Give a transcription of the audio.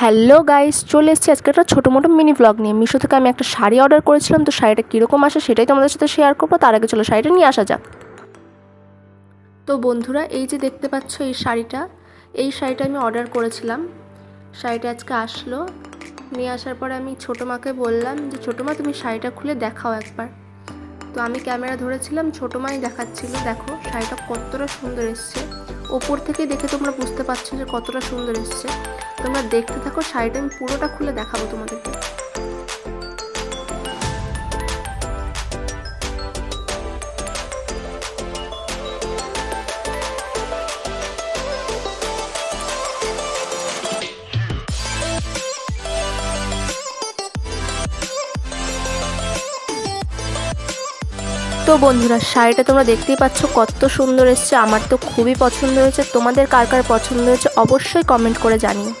Hello guys, চলে এসেছি আজকে একটা ছোটো মোটো মিনি ব্লগ নিয়ে। মিশো থেকে আমি একটা শাড়ি অর্ডার করেছিলাম, তো শাড়িটা কীরকম আসে সেটাই তোমাদের সাথে শেয়ার করব। তার আগে চলো শাড়িটা নিয়ে আসা যাক। তো বন্ধুরা, এই যে দেখতে পাচ্ছ এই শাড়িটা এই শাড়িটা আমি অর্ডার করেছিলাম। শাড়িটা আজকে আসলো। নিয়ে আসার পরে আমি ছোটো মাকে বললাম যে, ছোটো মা, তুমি শাড়িটা খুলে দেখাও একবার। তো আমি ক্যামেরা ধরেছিলাম, ছোটো মাই দেখাচ্ছিল। দেখো, শাড়িটা কতটা সুন্দর এসছে। ওপর থেকে দেখে তোমরা বুঝতে পারছ যে কতটা সুন্দর এসছে। তোমরা দেখতে থাকো, শাড়িটা আমি পুরোটা খুলে দেখাবো তোমাদেরকে। তো বন্ধুরা, শাড়িটা তোমরা দেখতেই পাচ্ছ, কত সুন্দর এসছে। আমার তো খুবই পছন্দ হয়েছে। তোমাদের কার কার পছন্দ হয়েছে অবশ্যই কমেন্ট করে জানিও।